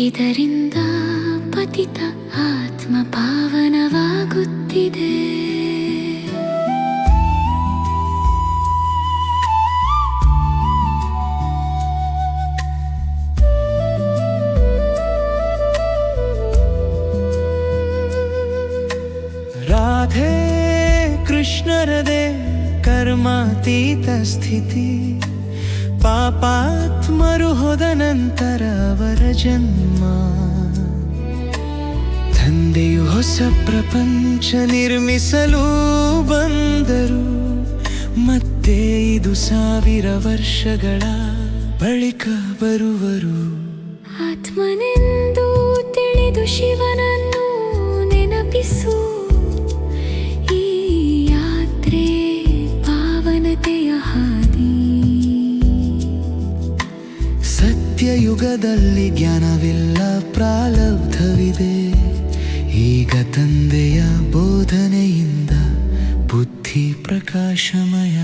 ಇದರಿಂದ ಪತಿತ ಆತ್ಮ ಪಾವನವಾಗುತ್ತಿದೆ. ರಾಧೆ ಕೃಷ್ಣರದೆ ಕರ್ಮಾತೀತ ಸ್ಥಿತಿ. ಪಾಪಾತ್ಮರು ಹೋದ ನಂತರ ಜನ್ಮ. ತಂದೆಯು ಹೊಸ ಪ್ರಪಂಚ ನಿರ್ಮಿಸಲು ಬಂದರು. ಮತ್ತೆ ಇದು ಸಾವಿರ ವರ್ಷಗಳ ಬಳಿಕ ಬರುವರು. ಆತ್ಮನೆಂದು ತಿಳಿದು ಶಿವನನ್ನು ನೆನಪಿಸು. ಸತ್ಯಯುಗದಲ್ಲಿ ಜ್ಞಾನವಿಲ್ಲ ಪ್ರಾಲಬ್ಧವಿದೆ. ಈಗ ತಂದೆಯ ಬೋಧನೆಯಿಂದ ಬುದ್ಧಿ ಪ್ರಕಾಶಮಯ.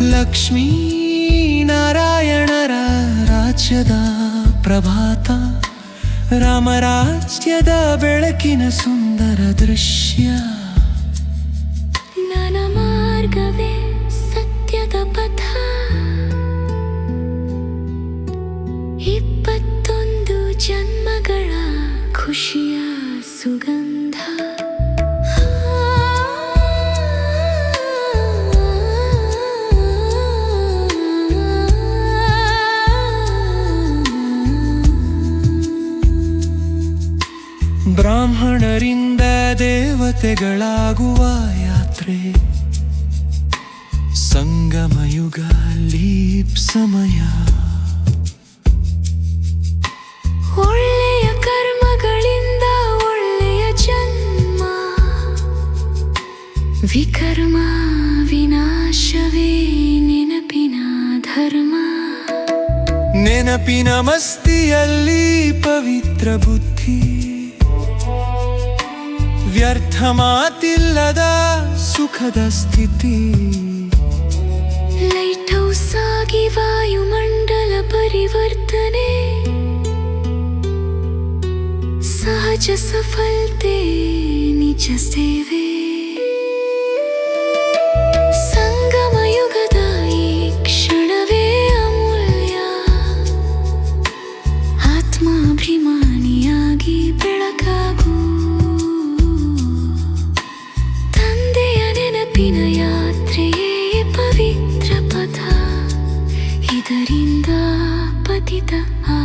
ಲಕ್ಷ್ಮೀ ನಾರಾಯಣರ ರಾಜ್ಯದ ಪ್ರಭಾತ, ರಾಮರಾಜ್ಯದ ಬೆಳಕಿನ ಸುಂದರ ದೃಶ್ಯ. ನನ್ನ ಮಾರ್ಗವೇ ಸತ್ಯದ ಪಥ. ಇಪ್ಪತ್ತೊಂದು ಜನ್ಮಗಳ ಖುಷಿಯ ಸುಗಂಧ. ಬ್ರಾಹ್ಮಣರಿಂದ ದೇವತೆಗಳಾಗುವ ಯಾತ್ರೆ. ಸಂಗಮಯುಗ ಲೀಪ್ ಸಮಯ. ಒಳ್ಳೆಯ ಕರ್ಮಗಳಿಂದ ಒಳ್ಳೆಯ ಜನ್ಮ. ವಿಕರ್ಮ ವಿನಾಶವೇ ನೆನಪಿನ ಧರ್ಮ. ನೆನಪಿನ ಮಸ್ತಿಯಲ್ಲಿ ಪವಿತ್ರ ಬುದ್ಧಿ. ವ್ಯರ್ಥ ಮಾತಿಲ್ಲದ ಸುಖದ ಸ್ಥಿತಿ. ಲೈಟ್ ಹೌಸ್ ಆಗಿ ವಾಯುಮಂಡಲ ಪರಿವರ್ತನೆ. ಸಹಜ ಸಫಲತೆ ನಿಜ ಸೇವೆ. ತಪ್ಪಿನ ಯಾತ್ರೆಯೇ ಪವಿತ್ರ ಪಥ ಇದರಿಂದ ಪತಿತ ಆ